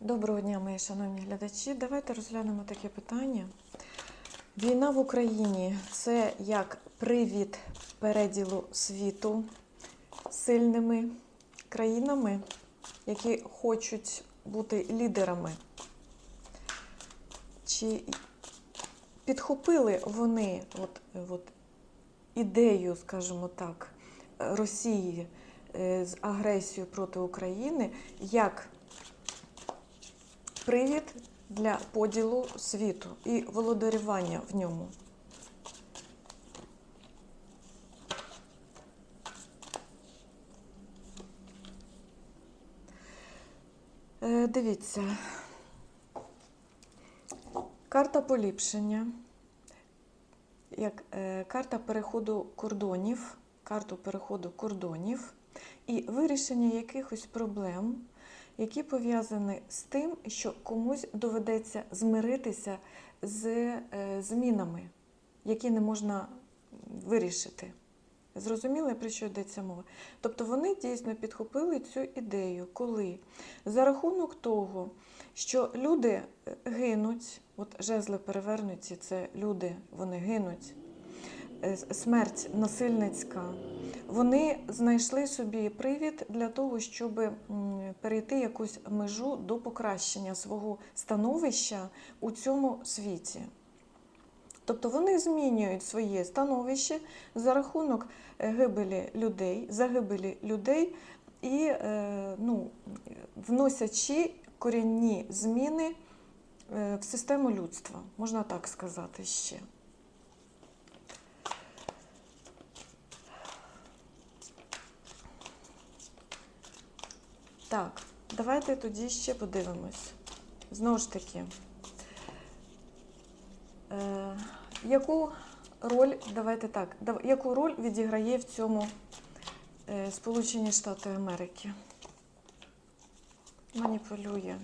Доброго дня, мої шановні глядачі. Давайте розглянемо таке питання. Війна в Україні це як привід переділу світу сильними країнами, які хочуть бути лідерами. Чи підхопили вони от, от, ідею, скажімо так, Росії е, з агресією проти України як привід для поділу світу і володарювання в ньому. Е, Дивіться. Карта поліпшення, як е, карта переходу кордонів, карту переходу кордонів і вирішення якихось проблем, які пов'язані з тим, що комусь доведеться змиритися з е, змінами, які не можна вирішити. Зрозуміли, про що йдеться мова? Тобто вони дійсно підхопили цю ідею, коли за рахунок того, що люди гинуть, от жезли перевернуті, це люди, вони гинуть, смерть насильницька, вони знайшли собі привід для того, щоб перейти якусь межу до покращення свого становища у цьому світі. Тобто вони змінюють своє становище за рахунок е, гибелі людей, загибелі людей і е, ну, вносячи корінні зміни е, в систему людства, можна так сказати ще. Так, давайте тоді ще подивимось. Знову ж таки, е, яку роль, давайте так, яку роль відіграє в цьому е, Сполучені Штати Америки? Маніпулює.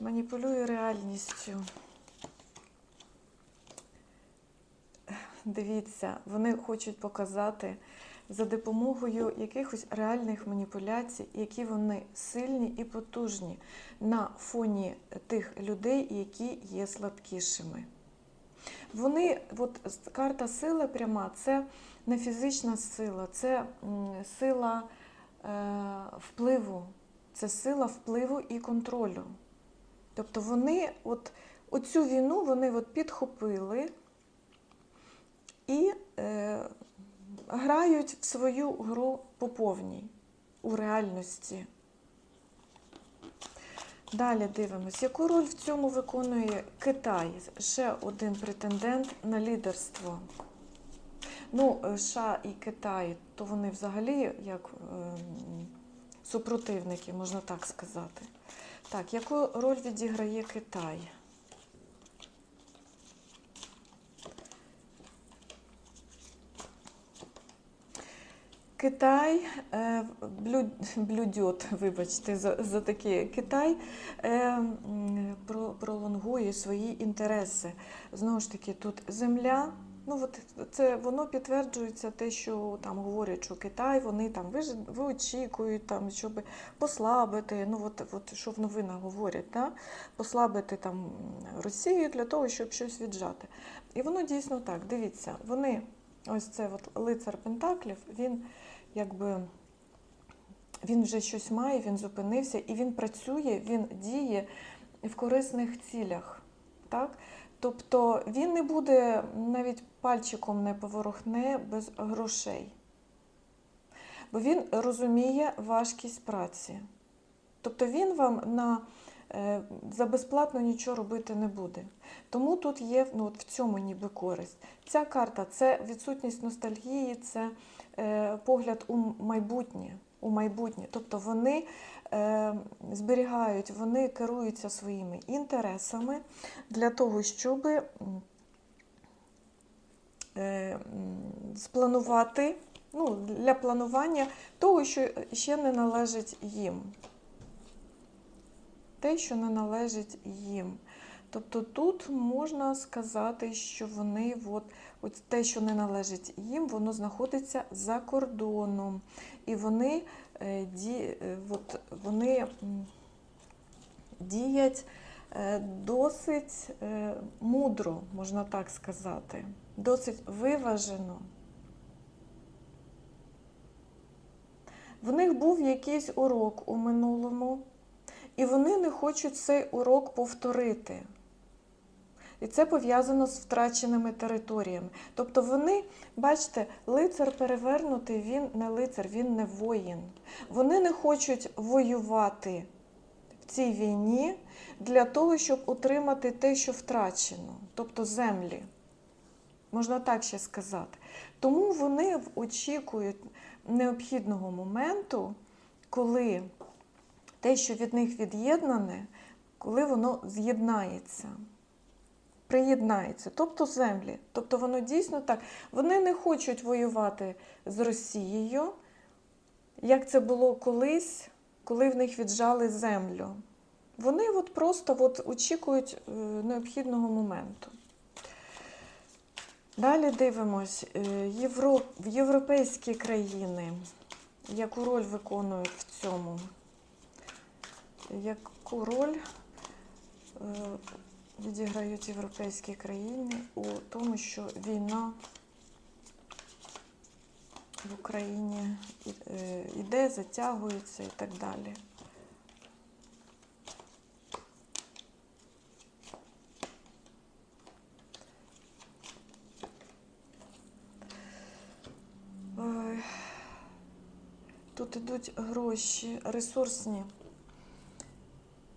Маніпулює реальністю. Дивіться, вони хочуть показати за допомогою якихось реальних маніпуляцій, які вони сильні і потужні на фоні тих людей, які є слабкішими. Вони, от карта сили пряма, це не фізична сила, це сила е, впливу, це сила впливу і контролю. Тобто вони от, оцю війну вони от підхопили і е, грають в свою гру по повній у реальності. Далі дивимось, яку роль в цьому виконує Китай, ще один претендент на лідерство. Ну, е, США і Китай, то вони взагалі як ем, супротивники, можна так сказати. Так, яку роль відіграє Китай? Китай е, блю, блюдет, вибачте, за, за таке. Китай е, про, пролонгує свої інтереси. Знову ж таки, тут земля. Ну, от це воно підтверджується те, що там говорять, що Китай, вони там ви, ви очікують, там, щоб послабити. Ну, от, от що в новинах говорять, да? послабити там Росію для того, щоб щось віджати. І воно дійсно так. Дивіться, вони, ось це от лицар Пентаклів, він якби він вже щось має, він зупинився і він працює, він діє в корисних цілях. Так? Тобто він не буде навіть пальчиком не поворохне без грошей. Бо він розуміє важкість праці. Тобто він вам на, е, за безплатно нічого робити не буде. Тому тут є ну, от в цьому ніби користь. Ця карта це відсутність ностальгії, це погляд у майбутнє. У майбутнє. Тобто вони е, зберігають, вони керуються своїми інтересами для того, щоб е, спланувати, ну, для планування того, що ще не належить їм. Те, що не належить їм. Тобто тут можна сказати, що вони, от, от те, що не належить їм, воно знаходиться за кордоном. І вони, е, ді, е, от, вони м, діять е, досить мудро, можна так сказати, досить виважено. В них був якийсь урок у минулому, і вони не хочуть цей урок повторити. І це пов'язано з втраченими територіями. Тобто вони, бачите, лицар перевернутий, він не лицар, він не воїн. Вони не хочуть воювати в цій війні для того, щоб отримати те, що втрачено, тобто землі. Можна так ще сказати. Тому вони очікують необхідного моменту, коли те, що від них від'єднане, коли воно з'єднається. Приєднається, тобто землі. Тобто воно дійсно так. Вони не хочуть воювати з Росією, як це було колись, коли в них віджали землю. Вони от просто от очікують е, необхідного моменту. Далі дивимось е, Євро... в європейські країни, яку роль виконують в цьому, яку роль е, відіграють європейські країни у тому, що війна в Україні і- е, затягується і так далі. Тут ідуть гроші, ресурсні,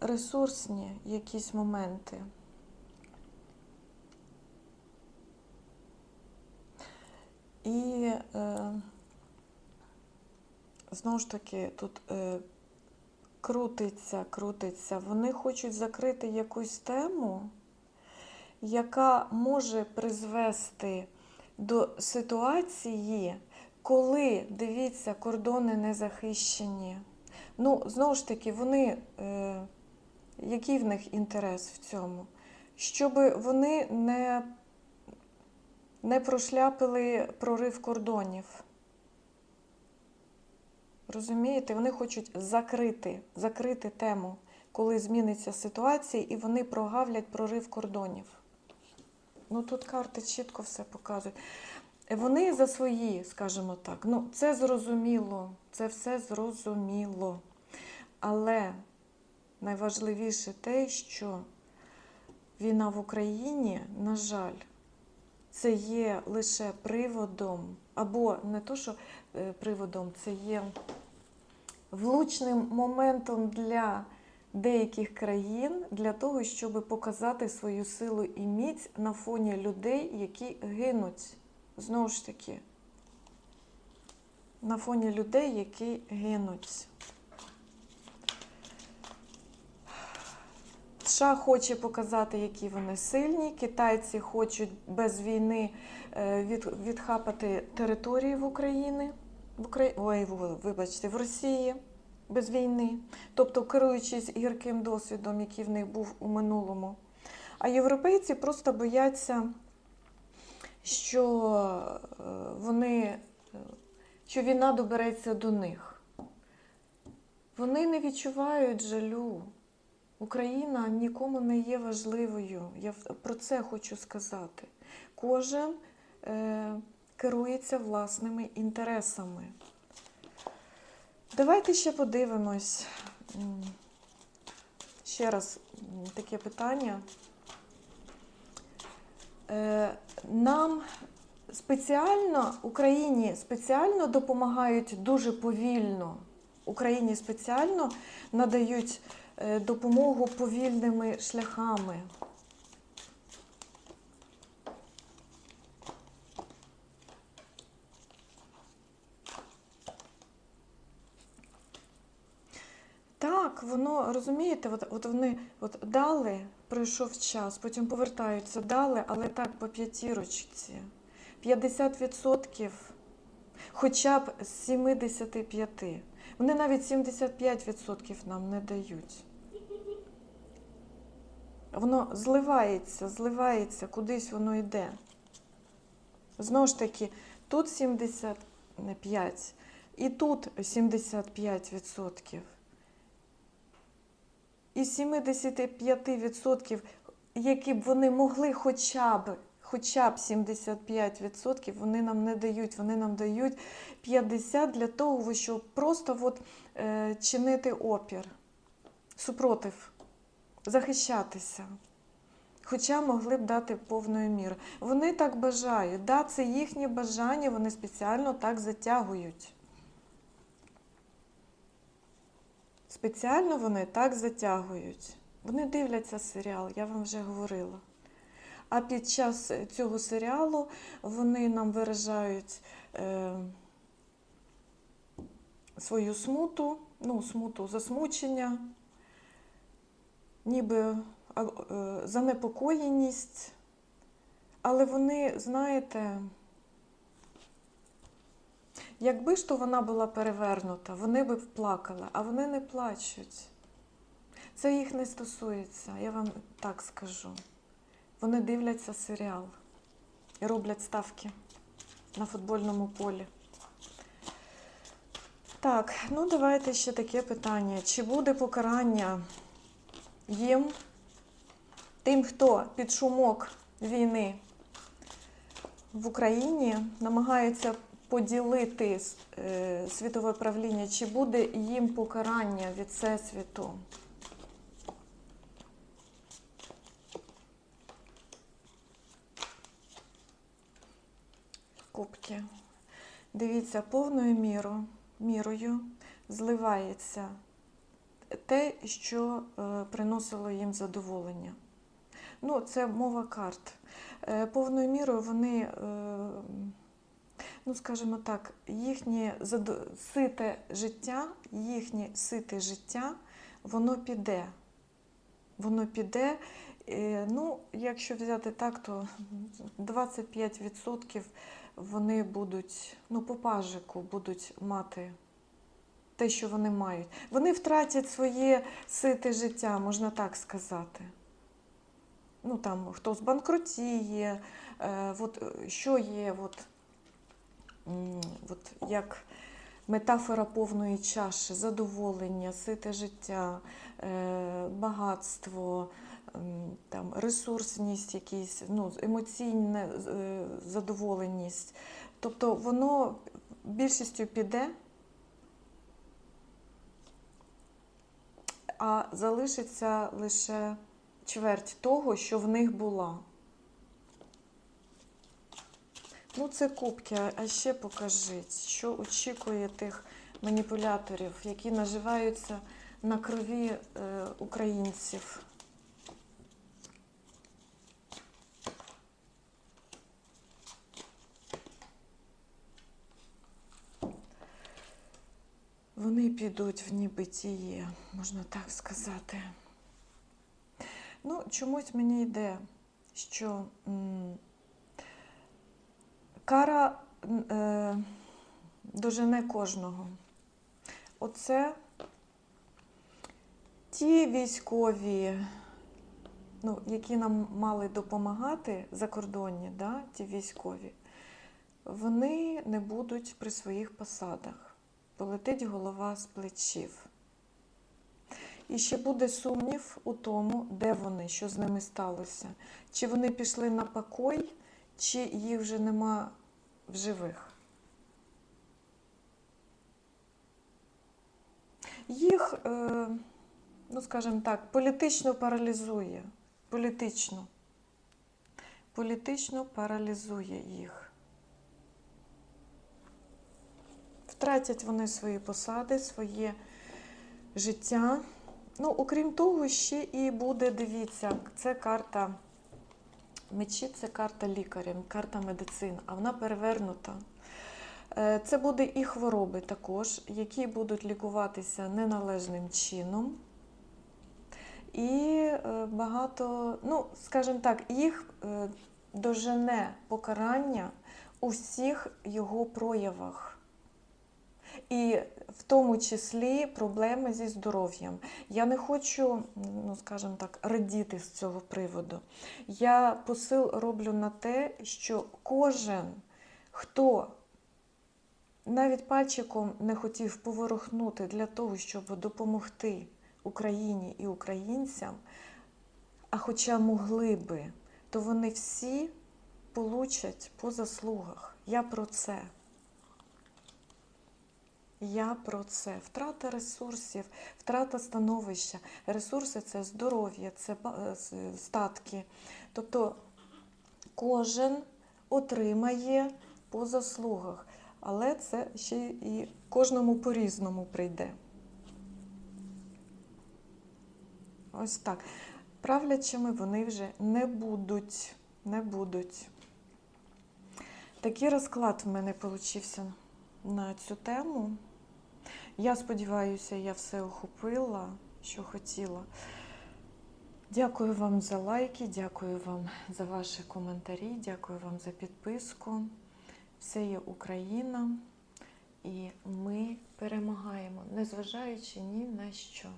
ресурсні якісь моменти. Е, знову ж таки, тут е, крутиться, крутиться. Вони хочуть закрити якусь тему, яка може призвести до ситуації, коли, дивіться, кордони не захищені. Ну, знову ж таки, вони, е, який в них інтерес в цьому? Щоб вони не, не прошляпили прорив кордонів. Розумієте, вони хочуть закрити, закрити тему, коли зміниться ситуація, і вони прогавлять прорив кордонів. Ну тут карти чітко все показують. Вони за свої, скажімо так. Ну, це зрозуміло, це все зрозуміло. Але найважливіше те, що війна в Україні, на жаль, це є лише приводом, або не то, що е, приводом, це є влучним моментом для деяких країн для того, щоб показати свою силу і міць на фоні людей, які гинуть. Знову ж таки, на фоні людей, які гинуть. США хоче показати, які вони сильні. Китайці хочуть без війни е, від, відхапати території в Україні. В Украї... Вибачте, в Росії без війни. Тобто керуючись гірким досвідом, який в них був у минулому. А європейці просто бояться, що е, вони, що війна добереться до них. Вони не відчувають жалю. Україна нікому не є важливою. Я про це хочу сказати. Кожен е, керується власними інтересами. Давайте ще подивимось. Ще раз таке питання. Е, Нам спеціально, Україні спеціально допомагають дуже повільно. Україні спеціально надають допомогу повільними шляхами. Так, воно розумієте, от, от вони от дали, пройшов час, потім повертаються, дали, але так по п'ятірочці. 50% хоча б з 75. Вони навіть 75% нам не дають. Воно зливається, зливається, кудись воно йде. Знову ж таки, тут 75 і тут 75%. із 75%, які б вони могли хоча б, хоча б 75%, вони нам не дають, вони нам дають 50% для того, щоб просто от, е, чинити опір, супротив, захищатися. Хоча могли б дати повною мірою. Вони так бажають. Да, це їхнє бажання, вони спеціально так затягують. Спеціально вони так затягують. Вони дивляться серіал, я вам вже говорила. А під час цього серіалу вони нам виражають е, свою смуту, ну, смуту засмучення, ніби е, занепокоєність. Але вони, знаєте, якби ж то вона була перевернута, вони би плакали, а вони не плачуть. Це їх не стосується, я вам так скажу. Вони дивляться серіал і роблять ставки на футбольному полі. Так, ну давайте ще таке питання. Чи буде покарання їм, тим, хто під шумок війни в Україні намагається поділити е, світове правління, чи буде їм покарання від Всесвіту? Кубки. Дивіться, повною мірою, мірою зливається те, що е, приносило їм задоволення. Ну, це мова карт. Е, повною мірою вони, е, ну скажімо так, їхнє сите життя, їхнє сите життя, воно піде. Воно піде. Ну, якщо взяти так, то 25% вони будуть, ну, по пажику будуть мати те, що вони мають. Вони втратять своє сите життя, можна так сказати. Ну, там, хто збанкрутіє, е, от, е, що є, от, от, як метафора повної чаші, задоволення, сите життя, е, багатство, м, там, ресурсність, якісь, ну, емоційна е, задоволеність. Тобто воно більшістю піде, а залишиться лише чверть того, що в них була. Ну, це кубки, а- ще покажіть, що очікує тих маніпуляторів, які наживаються на крові е, українців. Вони підуть в небитіє, можна так сказати. Ну, чомусь мені йде, що м, кара е, дожене кожного. Оце ті військові, ну, які нам мали допомагати закордонні, да, ті військові, вони не будуть при своїх посадах. Полетить голова з плечів. І ще буде сумнів у тому, де вони, що з ними сталося. Чи вони пішли на покой, чи їх вже нема в живих. Їх, е, ну скажімо так, політично паралізує. Політично. Політично паралізує їх. Втратять вони свої посади, своє життя. Ну, окрім того, ще і буде, дивіться, це карта мечі, це карта лікаря, карта медицини, а вона перевернута. Е, Це буде і хвороби також, які будуть лікуватися неналежним чином. І е, багато, ну, скажімо так, їх е, дожене покарання у всіх його проявах. І в тому числі проблеми зі здоров'ям. Я не хочу, ну скажімо так, радіти з цього приводу. Я посил роблю на те, що кожен, хто навіть пальчиком не хотів поворухнути для того, щоб допомогти Україні і українцям, а хоча могли би, то вони всі получать по заслугах. Я про це. Я про це. Втрата ресурсів, втрата становища. Ресурси це здоров'я, це е, с- статки. Тобто кожен отримає по заслугах, але це ще і кожному по-різному прийде. Ось так. Правлячими вони вже не будуть. Не будуть. Такий розклад в мене получився на цю тему. Я сподіваюся, я все охопила, що хотіла. Дякую вам за лайки, дякую вам за ваші коментарі, дякую вам за підписку. Все є Україна, і ми перемагаємо, незважаючи ні на що.